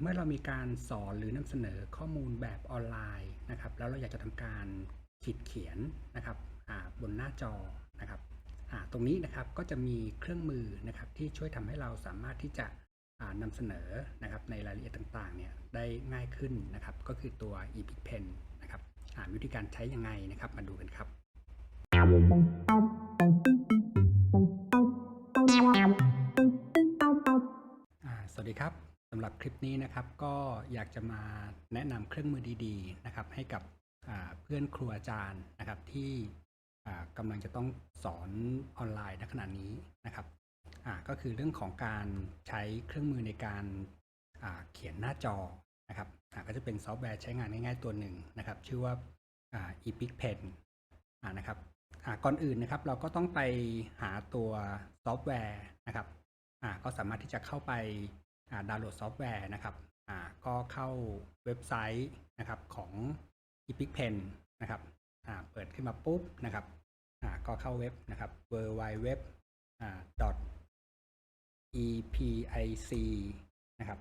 เมื่อเรามีการสอนหรือนำเสนอข้อมูลแบบออนไลน์นะครับ แล้วเราอยากจะทำการขีดเขียนนะครับบนหน้าจอนะครับตรงนี้นะครับก็จะมีเครื่องมือนะครับที่ช่วยทำให้เราสามารถที่จะอ่านำเสนอนะครับในรายละเอียดต่างๆเนี่ยได้ง่ายขึ้นนะครับ ก็คือตัว epic pen นะครับวิธีการใช้ยังไงนะครับมาดูกันครับสวัสดีครับ สำหรับคลิปนี้นะครับก็อยากจะมาแนะนำเครื่องมือดีๆนะครับ ให้กับเพื่อนครูอาจารย์นะครับที่กำลังจะต้องสอนออนไลน์ณขณะนี้นะครับก็คือเรื่องของการใช้เครื่องมือในการเขียนหน้าจอนะครับก็จะเป็นซอฟต์แวร์ใช้งานง่ายๆตัวหนึ่งนะครับ ชื่อว่าอ่า Epic Pen นะครับก่อนอื่นนะครับเราก็ต้องไปหาตัวซอฟต์แวร์นะครับก็สามารถที่จะเข้าไป ดาวน์โหลดซอฟต์แวร์นะครับก็เข้าเว็บไซต์นะครับของ Epic Pen นะครับเปิดขึ้นมาปุ๊บนะครับก็เข้าเว็บนะครับ w w w .epic นะครับ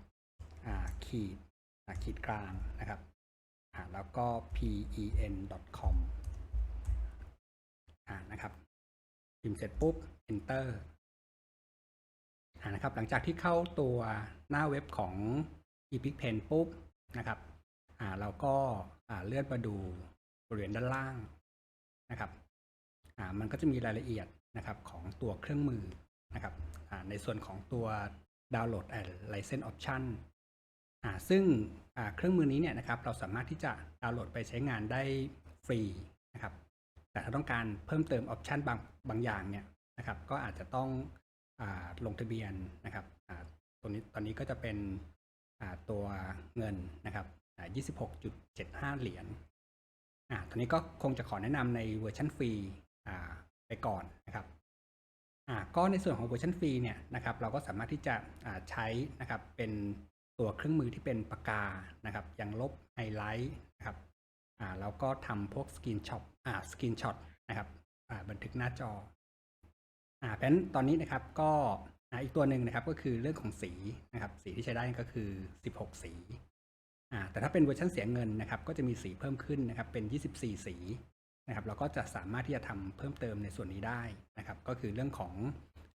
ขีดขีดกลางนะครับแล้วก็ pen.com นะครับพิมพ์เสร็จปุ๊บ enter นะครับ หลังจากที่เข้าตัวหน้าเว็บของ Epic Pen ปุ๊บนะครับอ่าเราก็อ่าเลื่อนมาดูบริเวณด้านล่างนะครับอ่ามันก็จะมีรายละเอียดนะครับของตัวเครื่องมือนะครับอ่าในส่วนของตัวดาวน์โหลด and license option อ่าซึ่งอ่าเครื่องมือนี้เนี่ยนะครับเราสามารถที่จะดาวน์โหลดไปใช้งานได้ฟรีนะครับแต่ถ้าต้องการเพิ่มเติมออปชันบางบางอย่างเนี่ยนะครับก็อาจจะต้อง ลงทะเบียนนะครับตัวนี้ตอนนี้ก็จะเป็นตัวเงินนะครับ26.75 เหรียญตัวนี้ก็คงจะขอแนะนำในเวอร์ชันฟรีไปก่อนนะครับก็ในส่วนของเวอร์ชันฟรีเนี่ยนะครับเราก็สามารถที่จะใช้นะครับเป็นตัวเครื่องมือที่เป็นปากกานะครับยังลบไฮไลท์นะครับแล้วก็ทำพวกสกรีนช็อตสกรีนช็อตนะครับบันทึกหน้าจอ อ่าเพราะฉะนั้นตอนนี้นะครับก็อ่าอีกตัวหนึ่งนะครับก็คือเรื่องของสีนะครับ สีที่ใช้ได้ก็คือ 16 สีอ่าแต่ถ้าเป็นเวอร์ชันเสียเงินนะครับ ก็จะมีสีเพิ่มขึ้นนะครับ เป็น 24 สีนะครับ เราก็จะสามารถที่จะทำเพิ่มเติมในส่วนนี้ได้นะครับ ก็คือเรื่องของ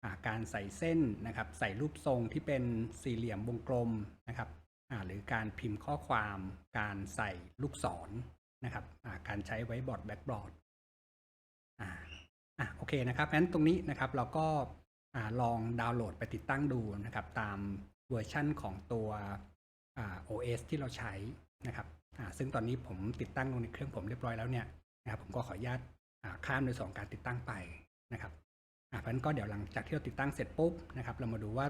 อาการใส่เส้นนะครับ ใส่รูปทรงที่เป็นสี่เหลี่ยมวงกลมนะครับอ่าหรือการพิมพ์ข้อความ การใส่ลูกศรนะครับอ่าการใช้ไว้บอร์ดแบ็กบอร์ด อะโอเคนะครับเพราะฉะนั้นตรงนี้นะครับเราก็ลองดาวน์โหลดไปติดตั้งดูนะครับ ตามเวอร์ชั่นของตัวอ่า OS ที่เราใช้นะครับซึ่งตอนนี้ผมติดตั้งลงในเครื่องผมเรียบร้อยแล้วเนี่ยนะครับผมก็ขออนุญาตข้ามในสองการติดตั้งไปนะครับเพราะฉะนั้นก็เดี๋ยวหลังจากที่เราติดตั้งเสร็จปุ๊บนะครับ เรามาดูว่า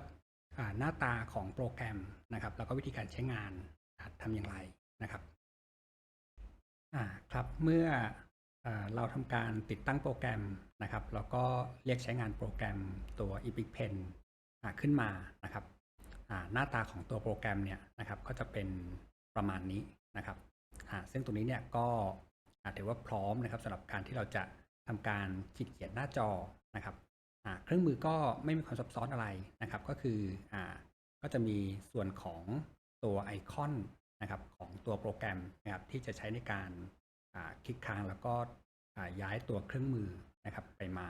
าหน้าตาของโปรแกรมนะครับ แล้วก็วิธีการใช้งานอ่าทำอย่างไรนะครับอ่าครับเมื่อ เราทำการติดตั้งโปรแกรมนะครับแล้วก็เรียกใช้งานโปรแกรมตัว Epic Pen ขึ้นมานะครับหน้าตาของตัวโปรแกรมเนี่ยนะครับก็จะเป็นประมาณนี้นะครับซึ่งตรงนี้เนี่ยก็ถือว่าพร้อมนะครับสำหรับการที่เราจะทำการขีดเขียนหน้าจอนะครับเครื่องมือก็ไม่มีความซับซ้อนอะไรนะครับ ก็คืออก็จะมีส่วนของตัวไอคอนนะครับของตัวโปรแกรมนะครับที่จะใช้ในการ คลิกค้างแล้วก็อ่าย้ายตัวเครื่องมือนะครับไปมา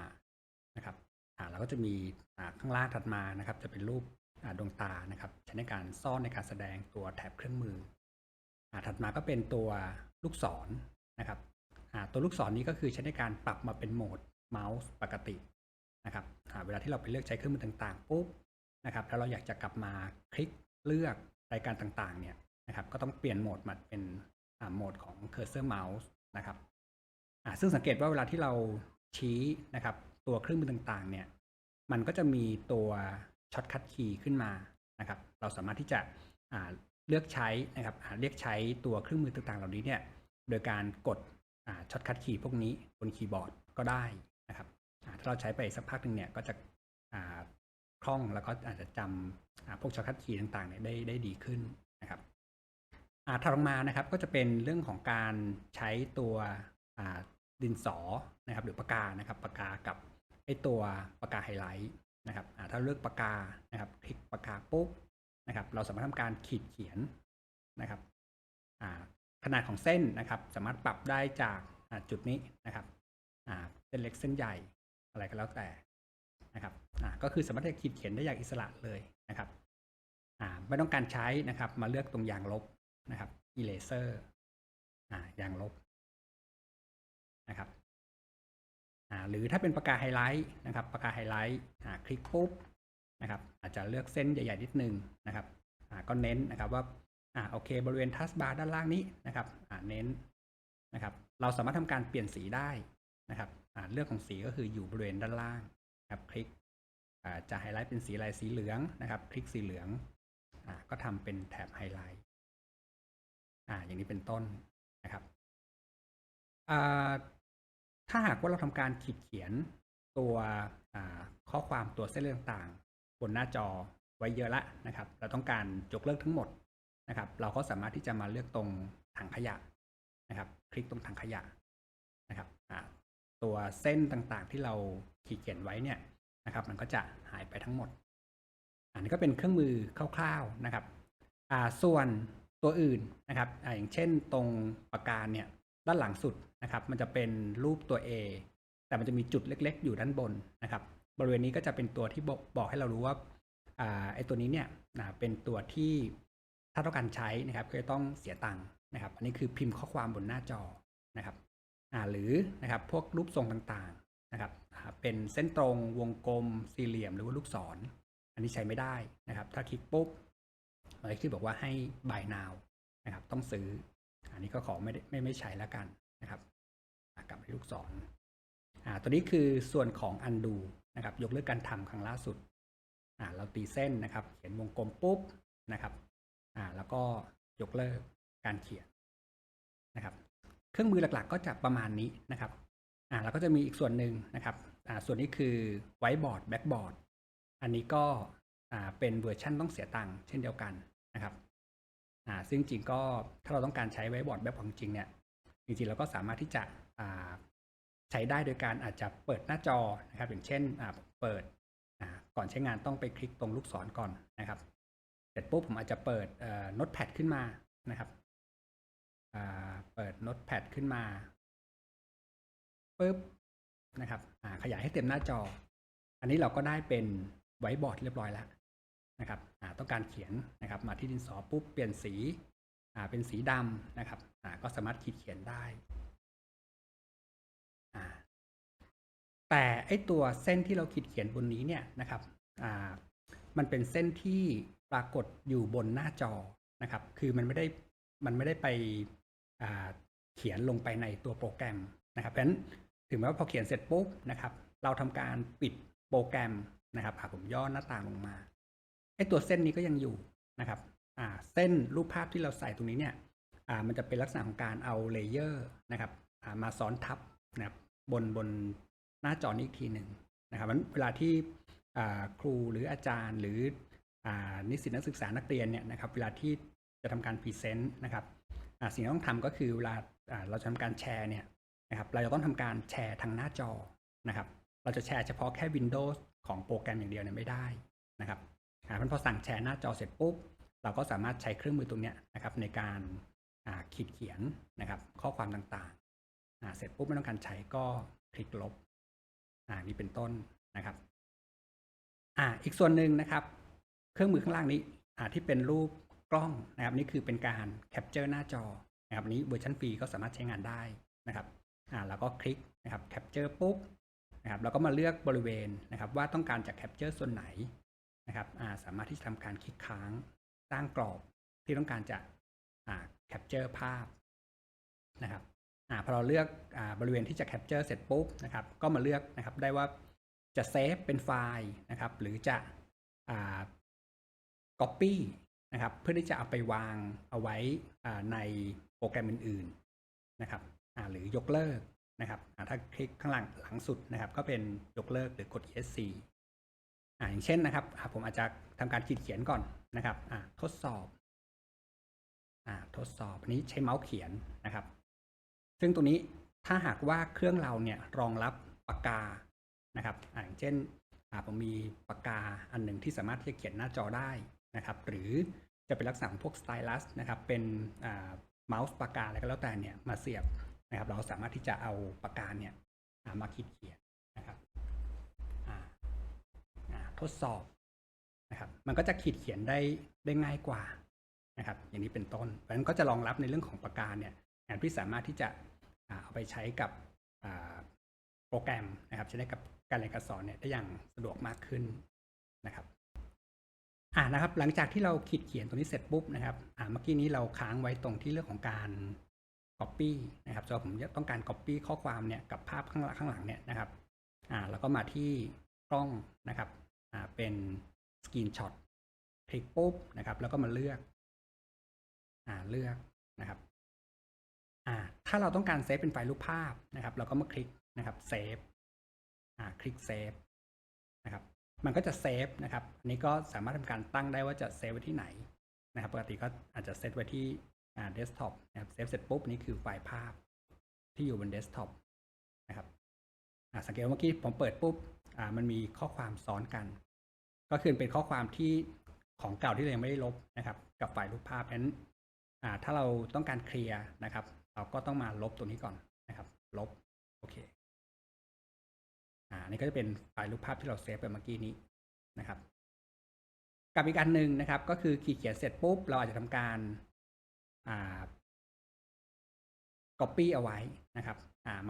นะครับอ่าแล้วก็จะมีอ่าข้างล่างถัดมานะครับ จะเป็นรูปอ่าดวงตานะครับ ใช้ในการซ่อนในการแสดงตัวแถบเครื่องมืออ่าถัดมาก็เป็นตัวลูกศรนะครับอ่าตัวลูกศรนี้ก็คือใช้ในการปรับมาเป็นโหมดเมาส์ปกตินะครับอ่าเวลาที่เราไปเลือกใช้เครื่องมือต่างๆปุ๊บนะครับแล้วเราอยากจะกลับมาคลิกเลือกรายการต่างๆเนี่ยนะครับ ก็ต้องเปลี่ยนโหมดมาเป็นอ่าโหมดของ cursor mouse นะครับอ่าซึ่งสังเกตว่าเวลาที่เราชี้นะครับตัวเครื่องมือต่างๆ เนี่ยมันก็จะมีตัวช็อตคัทคีย์ขึ้นมานะครับ เราสามารถที่จะอ่าเลือกใช้นะครับเรียกใช้ตัวเครื่องมือต่างๆ เหล่านี้เนี่ยโดยการกดช็อตคัทคีย์พวกนี้บนคีย์บอร์ดก็ได้นะครับถ้าเราใช้ไปสักพักหนึ่งเนี่ยก็จะคล่องแล้วก็อาจจะจำพวกช็อตคัทคีย์ต่างๆเนี่ยได้ได้ดีขึ้นนะครับ ถัดลงมานะครับก็จะเป็นเรื่องของการใช้ตัวดินสอนะครับหรือปากกานะครับปากกากับไอตัวปากกาไฮไลท์นะครับถ้าเลือกปากกานะครับคลิกปากกาปุ๊บนะครับเราสามารถทำการขีดเขียนนะครับขนาดของเส้นนะครับ สามารถปรับได้จากาจุดนี้นะครับเส้นเล็กเส้นใหญ่อะไรก็แล้วแต่นะครับก็คือสามารถที่จะขีดเขียนได้อย่างอิสระเลยนะครับไม่ต้องการใช้นะครับ มาเลือกตรงยางลบ นะครับ eraser อ่ายางลบนะครับอ่าหรือถ้าเป็นปากกาไฮไลท์นะครับปากกาไฮไลท์อ่าคลิกปุ๊บนะครับ อาจจะเลือกเส้นใหญ่ๆนิดนึงนะครับอ่าก็เน้นนะครับว่าอ่าโอเค บริเวณทัสบาร์ด้านล่างนี้นะครับอ่าเน้นนะครับเราสามารถทำการเปลี่ยนสีได้นะครับอ่าเลือกของสีก็คืออยู่บริเวณด้านล่างนะครับคลิกอ่าจะไฮไลท์เป็นสีอะไรสีเหลืองนะครับ คลิกสีเหลืองอ่าก็ทำเป็นแถบไฮไลท์ อ่าอย่างนี้เป็นต้นนะครับถ้าหากว่าเราทำการขีดเขียนตัวข้อความตัวเส้นเรื่องต่างๆ บนหน้าจอไว้เยอะละนะครับ เราต้องการยกเลิกทั้งหมดนะครับ เราก็สามารถที่จะมาเลือกตรงถังขยะนะครับ คลิกตรงถังขยะนะครับตัวเส้นต่างๆที่เราขีดเขียนไว้เนี่ยนะครับ มันก็จะหายไปทั้งหมด อันนี้ก็เป็นเครื่องมือคร่าวๆนะครับส่วน ตัวอื่นนะครับออย่างเช่นตรงปากกาเนี่ยด้านหลังสุดนะครับ มันจะเป็นรูปตัว A แต่มันจะมีจุดเล็ก ๆ อยู่ด้านบนนะครับ บริเวณนี้ก็จะเป็นตัวที่บอกบอกให้เรารู้ว่าอาไอ้ตัวนี้เนี่ยเป็นตัวที่ถ้าต้องการใช้นะครับก็จะต้องเสียตังค์นะครับ อันนี้คือพิมพ์ข้อความบนหน้าจอนะครับหรือนะครับพวกรูปทรงต่างๆนะครับ เป็นเส้นตรงวงกลมสี่เหลี่ยมหรือว่าลูกศรอันนี้ใช้ไม่ได้นะครับ ถ้าคลิกปุ๊บ มันก็คือบอกว่าให้ buy now นะครับ ต้องซื้อ อันนี้ก็ขอไม่ไม่ไม่ใช้แล้วกันนะครับกลับไปลูกศรอ่าตัวนี้คือส่วนของ undo นะครับ ยกเลิกการทำครั้งล่าสุดอ่าเราตีเส้นนะครับ เขียนวงกลมปุ๊บนะครับอ่าแล้วก็ยกเลิกการเขียนนะครับ เครื่องมือหลักๆ ก็จะประมาณนี้นะครับอ่าแล้วก็จะมีอีกส่วนหนึ่งนะครับอ่าส่วนนี้คือไวบอร์ดแบ็กบอร์ดอันนี้ก็อ่าเป็นเวอร์ชันต้องเสียตังค์เช่นเดียวกัน นะครับอ่าซึ่งจริงก็ถ้าเราต้องการใช้ไว้บอร์ดแบบของจริงเนี่ยจริงๆเราก็สามารถที่จะอ่าใช้ได้โดยการอาจจะเปิดหน้าจอนะครับ อย่างเช่นอ่าเปิดอ่าก่อนใช้งานต้องไปคลิกตรงลูกศรก่อนนะครับเสร็จปุ๊บผมอาจจะเปิดโน้ตแพดขึ้นมานะครับอ่าเปิดโน้ตแพดขึ้นมาปุ๊บนะครับอ่าขยายให้เต็มหน้าจอ อันนี้เราก็ได้เป็นไวบอร์ดเรียบร้อยแล้ว นะครับต้องการเขียนนะครับ มาที่ดินสอปุ๊บเปลี่ยนสีเป็นสีดำนะครับก็สามารถขีดเขียนได้ แต่ไอตัวเส้นที่เราขีดเขียนบนนี้เนี่ยนะครับมันเป็นเส้นที่ปรากฏอยู่บนหน้าจอนะครับ คือมันไม่ได้มันไม่ได้ไปเขียนลงไปในตัวโปรแกรมนะครับเพราะฉะนั้นถึงแม้ว่าพอเขียนเสร็จปุ๊บนะครับ เราทำการปิดโปรแกรมนะครับผมย่อหน้าต่างลงมา ไอ้ตัวเส้นนี้ก็ยังอยู่นะครับอ่าเส้นรูปภาพที่เราใส่ตรงนี้เนี่ยอ่ามันจะเป็นลักษณะของการเอาเลเยอร์นะครับอ่ามาซ้อนทับนะครับบนบนหน้าจอนี้อีกทีหนึ่งนะครับมันเวลาที่อ่าครูหรืออาจารย์หรืออ่านิสิตนักศึกษานักเรียนเนี่ยนะครับเวลาที่จะทำการพรีเซนต์นะครับอ่าสิ่งที่ต้องทำก็คือเวลาอ่าเราจะทำการแชร์เนี่ยนะครับเราจะต้องทำการแชร์ทางหน้าจอนะครับเราจะแชร์เฉพาะแค่ Windows ของโปรแกรมอย่างเดียวเนี่ยไม่ได้นะครับ อ่าเพราะพอสั่งแชร์หน้าจอเสร็จปุ๊บ เราก็สามารถใช้เครื่องมือตรงนี้นะครับในการขีดเขียนนะครับข้อความต่างๆ เสร็จปุ๊บไม่ต้องการใช้ก็คลิกลบอ่านี่เป็นต้นนะครับอ่าอีกส่วนหนึ่งนะครับ เครื่องมือข้างล่างนี้อ่าที่เป็นรูปกล้องนะครับนี่คือเป็นการแคปเจอร์หน้าจอนะครับนี้เวอร์ชันฟรีก็สามารถใช้งานได้นะครับอ่าแล้วก็คลิกนะครับแคปเจอร์ปุ๊บนะครับเราก็มาเลือกบริเวณนะครับว่าต้องการจะแคปเจอร์ส่วนไหน นะครับสามารถที่จะทำการคลิกค้างสร้างกรอบที่ต้องการจะแคปเจอร์ภาพนะครับอพอเราเลือกอบริเวณที่จะแคปเจอร์เสร็จปุ๊บนะครับก็มาเลือกนะครับได้ว่าจะเซฟเป็นไฟล์นะครับหรือจะอ่า Copy นะครับเพื่อที่จะเอาไปวางเอาไว้ในโปรแกรมอื่นๆนะครับหรือยกเลิกนะครับถ้าคลิกข้างหลังหลังสุดนะครับ ก็เป็นยกเลิกหรือกด ESC อ่าอย่างเช่นนะครับผมอาจจะทำการขีดเขียนก่อนนะครับทดสอบอ่าทดสอบอันนี้ใช้เมาส์เขียนนะครับ ซึ่งตรงนี้ถ้าหากว่าเครื่องเราเนี่ยรองรับปากกานะครับอ่าอย่างเช่นผมมีปากกาอันหนึ่งที่สามารถที่จะเขียนหน้าจอได้นะครับ หรือจะเป็นลักษณะของพวกสไตลัสนะครับ เป็นเมาส์ปากกาอะไรก็แล้วแต่เนี่ยมาเสียบนะครับ เราสามารถที่จะเอาปากกาเนี่ยมาขีดเขียนนะครับ ทดสอบนะครับ มันก็จะขีดเขียนได้ได้ง่ายกว่านะครับ อย่างนี้เป็นต้นเพราะฉะนั้นก็จะรองรับในเรื่องของปากกาเนี่ยงานที่สามารถที่จะเอาไปใช้กับโปรแกรมนะครับ ใช้ได้กับการเรียนการสอนเนี่ยได้อย่างสะดวกมากขึ้นนะครับอ่านะครับ หลังจากที่เราขีดเขียนตรงนี้เสร็จปุ๊บนะครับอ่าเมื่อกี้นี้เราค้างไว้ตรงที่เรื่องของการ Copy นะครับสำหรับผมต้องการ Copy ข้อความเนี่ยกับภาพข้างหลังข้างหลังเนี่ยนะครับอ่าแล้วก็มาที่กล้องนะครับ เป็น Screenshot คลิกปุ๊บนะครับ แล้วก็มาเลือกอ่าเลือกนะครับอ่าถ้าเราต้องการเซฟเป็นไฟล์รูปภาพนะครับ เราก็มาคลิกนะครับเซฟอ่าคลิกเซฟนะครับมันก็จะเซฟนะครับอันนี้ก็สามารถทำการตั้งได้ว่าจะเซฟไว้ที่ไหนนะครับ ปกติก็อาจจะเซตไว้ที่อ่าเดสก์ท็อปนะครับเซฟเสร็จปุ๊บนี่คือไฟล์ภาพที่อยู่บนเดสก์ท็อปนะครับ สังเกตว่าเมื่อกี้ผมเปิดปุ๊บมันมีข้อความซ้อนกัน ก็คือเป็นข้อความที่ของเก่าที่เรายังไม่ได้ลบนะครับ กับไฟล์รูปภาพนั้นถ้าเราต้องการเคลียร์นะครับ เราก็ต้องมาลบตรงนี้ก่อนนะครับ ลบโอเคอ่านี่ก็จะเป็นไฟล์รูปภาพที่เราเซฟไปเมื่อกี้นี้นะครับ กับอีกอันหนึ่งนะครับ ก็คือขีดเขียนเสร็จปุ๊บเราอาจจะทำการอ่า copy เอาไว้นะครับ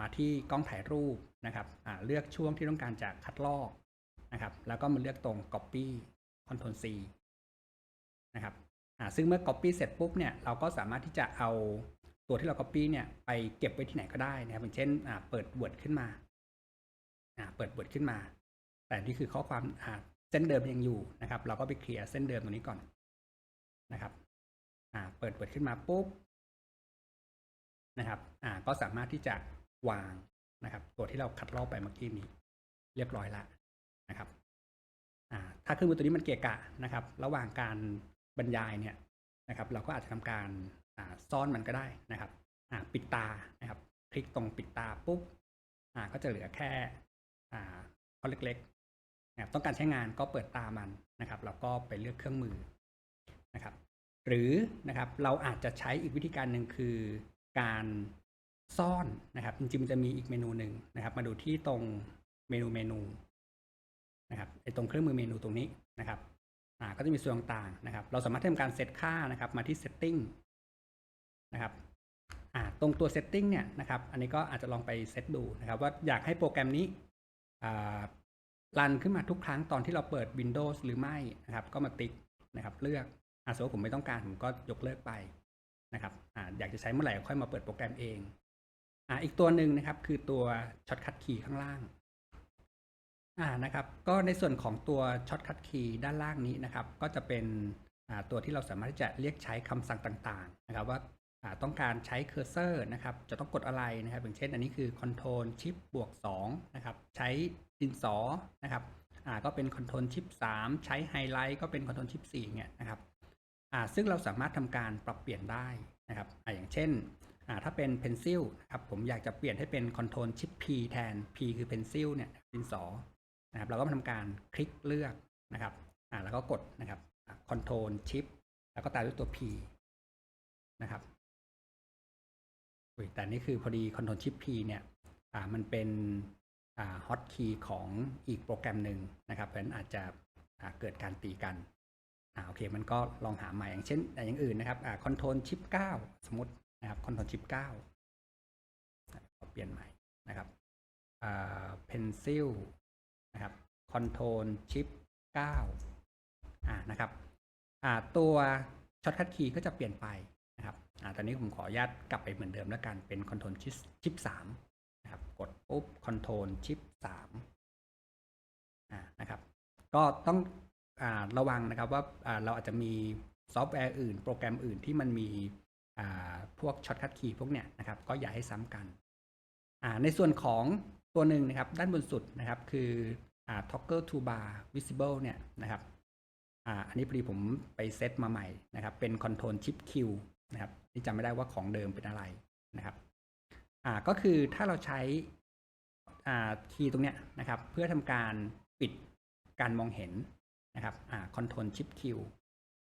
มาที่กล้องถ่ายรูปนะครับเลือกช่วงที่ต้องการจะคัดลอกนะครับ แล้วก็มาเลือกตรง copy Ctrl C นะครับซึ่งเมื่อ copy เสร็จปุ๊บเนี่ยเราก็สามารถที่จะเอาตัวที่เรา copy เนี่ยไปเก็บไว้ที่ไหนก็ได้นะครับอย่างเช่นเปิด Word ขึ้นมาเปิด Word ขึ้นมา แต่นี่คือข้อความเส้นเดิมยังอยู่นะครับ เราก็ไปเคลียร์เส้นเดิมตรงนี้ก่อนนะครับเปิด Word ขึ้นมาปุ๊บนะครับก็สามารถที่จะ วางนะครับ ตัวที่เราคัดลอกไปเมื่อกี้นี้ เรียบร้อยแล้วนะครับถ้าเครื่องมือตัวนี้มันเกะกะนะครับ ระหว่างการบรรยายเนี่ยนะครับ เราก็อาจจะทำการซ่อนมันก็ได้นะครับปิดตานะครับ คลิกตรงปิดตาปุ๊บก็จะเหลือแค่อ่าข้อเล็กๆนะครับต้องการใช้งานก็เปิดตามันนะครับ แล้วก็ไปเลือกเครื่องมือนะครับ หรือนะครับเราอาจจะใช้อีกวิธีการหนึ่งคือการ ซ่อนนะครับจริงๆมันจะมีอีกเมนูหนึ่งนะครับ มาดูที่ตรงเมนูเมนูนะครับไอตรงเครื่องมือเมนูตรงนี้นะครับอ่าก็จะมีส่วนต่างๆนะครับ เราสามารถทำการเซตค่านะครับ มาที่ setting นะครับอ่าตรงตัว setting เนี่ยนะครับ อันนี้ก็อาจจะลองไปเซตดูนะครับ ว่าอยากให้โปรแกรมนี้อ่ารันขึ้นมาทุกครั้งตอนที่เราเปิด Windows หรือไม่นะครับ ก็มาติ๊กนะครับเลือกอ่าสมมติผมไม่ต้องการผมก็ยกเลิกไปนะครับอ่าอยากจะใช้เมื่อไหร่ค่อยมาเปิดโปรแกรมเอง อ่าอีกตัวหนึ่งนะครับคือตัวช็อตคัทคีย์ข้างล่างอ่านะครับก็ในส่วนของตัวช็อตคัทคีย์ด้านล่างนี้นะครับ ก็จะเป็นอ่าตัวที่เราสามารถที่จะเรียกใช้คำสั่งต่างๆ นะครับว่าอ่าต้องการใช้เคอร์เซอร์นะครับ จะต้องกดอะไรนะครับ อย่างเช่นอันนี้คือ Ctrl Shift บวก2นะครับ ใช้ดินสอนะครับอ่าก็เป็น Ctrl Shift 3ใช้ไฮไลท์ก็เป็น Ctrl Shift 4เนี่ยนะครับอ่าซึ่งเราสามารถทำการปรับเปลี่ยนได้นะครับอ่าอย่างเช่น ถ้าเป็น Pencil นะครับผมอยากจะเปลี่ยนให้เป็น Ctrl Shift P แทน P คือ Pencil เนี่ยดินสอนะครับเราก็มาทำการคลิกเลือกนะครับอ่าแล้วก็กดนะครับอ่า Ctrl Shift แล้วก็ตามด้วยตัว P นะครับแต่นี่คือพอดี Ctrl Shift P เนี่ยอ่ามันเป็นอ่าฮอตคีย์ของอีกโปรแกรมหนึ่งนะครับเพราะฉะนั้นอาจจะเกิดการตีกันอ่าโอเค มันก็ลองหาใหม่อย่างเช่นอย่างอื่นนะครับอ่า Ctrl Shift 9สมมติ นะครับ Ctrl Shift 9เปลี่ยนใหม่นะครับอ่า Pencil นะครับ Ctrl Shift 9อ่านะครับอ่าตัวช็อตคัทคีย์ก็จะเปลี่ยนไปนะครับอ่าตอนนี้ผมขออนุญาตกลับไปเหมือนเดิมแล้วกันเป็น Ctrl Shift Shift 3นะครับ กดปุ๊บ Ctrl Shift 3อ่านะครับ ก็ต้องอ่าระวังนะครับว่าอ่าเราอาจจะมีซอฟต์แวร์อื่น โปรแกรมอื่นที่มันมี พวกช็อตคัทคีย์พวกเนี้ยนะครับก็อย่าให้ซ้ำกันในส่วนของตัวหนึ่งนะครับด้านบนสุดนะครับคืออ toggle to bar visible เนี่ยนะครับออันนี้พอดีผมไปเซตมาใหม่นะครับเป็น control shift q นะครับนี่จำไม่ได้ว่าของเดิมเป็นอะไรนะครับก็คือถ้าเราใช้คีย์ตรงเนี้ยนะครับเพื่อทำการปิดการมองเห็นนะครับอ่า control shift q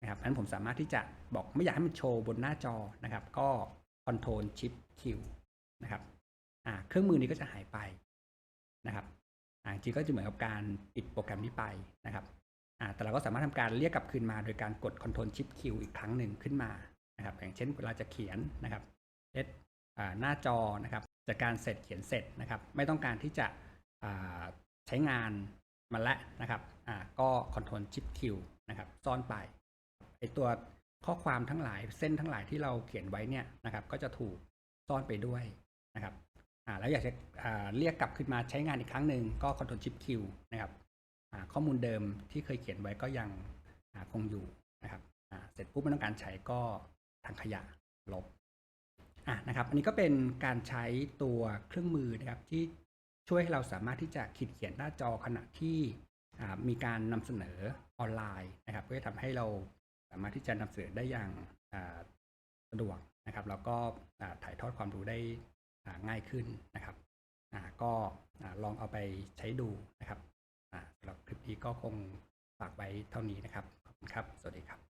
นะครับฉะนั้นผมสามารถที่จะบอกไม่อยากให้มันโชว์บนหน้าจอนะครับ ก็ Control Shift Q นะครับเครื่องมือนี้ก็จะหายไปนะครับจริงก็จะเหมือนกับการปิดโปรแกรมนี้ไปนะครับแต่เราก็สามารถทำการเรียกกลับคืนมา โดยการกด Control Shift Q อีกครั้งหนึ่งขึ้นมานะครับ อย่างเช่นเวลาจะเขียนนะครับเอสหน้าจอนะครับจากการเสร็จเขียนเสร็จนะครับ ไม่ต้องการที่จะใช้งานมันละนะครับก็ Control Shift Q นะครับ ซ่อนไป ไอตัวข้อความทั้งหลายเส้นทั้งหลายที่เราเขียนไว้เนี่ยนะครับ ก็จะถูกซ่อนไปด้วยนะครับอ่าแล้วอยากจะอ่าเรียกกลับขึ้นมาใช้งานอีกครั้งหนึ่งก็ Ctrl Shift Q นะครับอ่าข้อมูลเดิมที่เคยเขียนไว้ก็ยังอ่าคงอยู่นะครับอ่าเสร็จปุ๊บไม่ต้องการใช้ก็ทางขยะลบอะนะครับ อันนี้ก็เป็นการใช้ตัวเครื่องมือนะครับที่ช่วยให้เราสามารถที่จะขีดเขียนหน้าจอขณะที่อ่ามีการนำเสนอออนไลน์นะครับ เพื่อทำให้เรา สามารถที่จะนำเสนอได้อย่างาสะดวกนะครับ แล้วก็ถ่ายทอดความรู้ได้ง่ายขึ้นนะครับก็ลองเอาไปใช้ดูนะครับสำหรับคลิปนี้ก็คงฝากไว้เท่านี้นะครับ ขอบคุณครับ สวัสดีครับ